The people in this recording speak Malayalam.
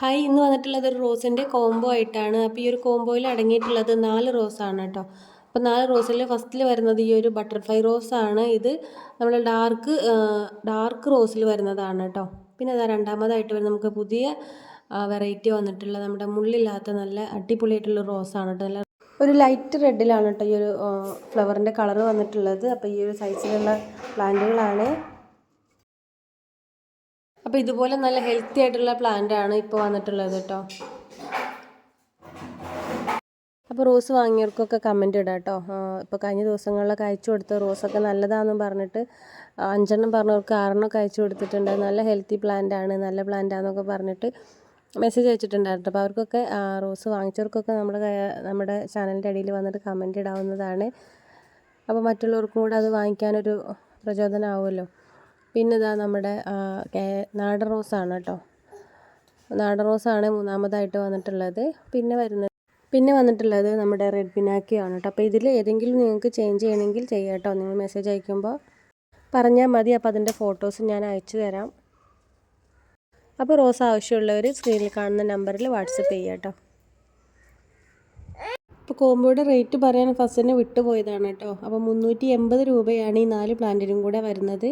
ഹായ് എന്ന് വന്നിട്ടുള്ളത് ഒരു റോസിന്റെ കോംബോ ആയിട്ടാണ്. അപ്പോൾ ഈ ഒരു കോംബോയിൽ അടങ്ങിയിട്ടുള്ളത് നാല് റോസാണ് കേട്ടോ. അപ്പോൾ നാല് റോസിൽ ഫസ്റ്റിൽ വരുന്നത് ഈ ഒരു ബട്ടർഫ്ലൈ റോസാണ് ഇത് നമ്മൾ ഡാർക്ക് ഡാർക്ക് റോസിൽ വരുന്നതാണ് കേട്ടോ. പിന്നെ അതാ രണ്ടാമതായിട്ട് വരുന്നത് നമുക്ക് പുതിയ വെറൈറ്റി വന്നിട്ടുള്ള നമ്മുടെ മുള്ളില്ലാത്ത നല്ല അടിപൊളിയായിട്ടുള്ള റോസാണ് കേട്ടോ. നല്ല ഒരു ലൈറ്റ് റെഡിലാണ് കേട്ടോ ഈ ഒരു ഫ്ലവറിന്റെ കളർ വന്നിട്ടുള്ളത്. അപ്പോൾ ഈ ഒരു സൈസിലുള്ള പ്ലാന്റുകളാണ് അപ്പോൾ ഇതുപോലെ നല്ല ഹെൽത്തി ആയിട്ടുള്ള പ്ലാന്റ് ആണ് ഇപ്പോൾ വന്നിട്ടുള്ളത് കേട്ടോ. അപ്പോൾ റോസ് വാങ്ങിയവർക്കൊക്കെ കമന്റ് ഇടാം കേട്ടോ. ഇപ്പോൾ കഴിഞ്ഞ ദിവസങ്ങളിലൊക്കെ അയച്ചു കൊടുത്ത റോസൊക്കെ നല്ലതാണെന്ന് പറഞ്ഞിട്ട് അഞ്ചെണ്ണം പറഞ്ഞവർക്ക് ആറെണ്ണമൊക്കെ അയച്ചു കൊടുത്തിട്ടുണ്ട്. നല്ല ഹെൽത്തി പ്ലാന്റ് ആണ് നല്ല പ്ലാന്റ് ആണെന്നൊക്കെ പറഞ്ഞിട്ട് മെസ്സേജ് അയച്ചിട്ടുണ്ടായിരുന്നു. അപ്പോൾ അവർക്കൊക്കെ റോസ് വാങ്ങിച്ചവർക്കൊക്കെ നമ്മുടെ നമ്മുടെ ചാനലിന്റെ അടിയിൽ വന്നിട്ട് കമന്റ് ഇടാവുന്നതാണ്. അപ്പോൾ മറ്റുള്ളവർക്കും കൂടെ അത് വാങ്ങിക്കാനൊരു പ്രചോദനമാവുമല്ലോ പിന്നെ ഇതാ നമ്മുടെ നാടൻ റോസാണ് കേട്ടോ. നാടൻ റോസാണ് മൂന്നാമതായിട്ട് വന്നിട്ടുള്ളത്. പിന്നെ വരുന്നത് പിന്നെ വന്നിട്ടുള്ളത് നമ്മുടെ റെഡ് പിനാക്കിയാണ് കേട്ടോ. അപ്പോൾ ഇതിൽ ഏതെങ്കിലും നിങ്ങൾക്ക് ചേഞ്ച് ചെയ്യണമെങ്കിൽ ചെയ്യാം കേട്ടോ. നിങ്ങൾ മെസ്സേജ് അയക്കുമ്പോൾ പറഞ്ഞാൽ മതി. അപ്പോൾ അതിന്റെ ഫോട്ടോസ് ഞാൻ അയച്ചു തരാം. അപ്പോൾ റോസ് ആവശ്യമുള്ളവർ സ്ക്രീനിൽ കാണുന്ന നമ്പറിൽ വാട്സപ്പ് ചെയ്യാം കേട്ടോ. ഇപ്പോൾ കോമ്പോയുടെ റേറ്റ് പറയാൻ ഫസ്റ്റ് തന്നെ വിട്ടുപോയതാണ് കേട്ടോ. അപ്പോൾ മുന്നൂറ്റി എൺപത് രൂപയാണ് ഈ നാല് പ്ലാന്റിനും കൂടെ വരുന്നത്.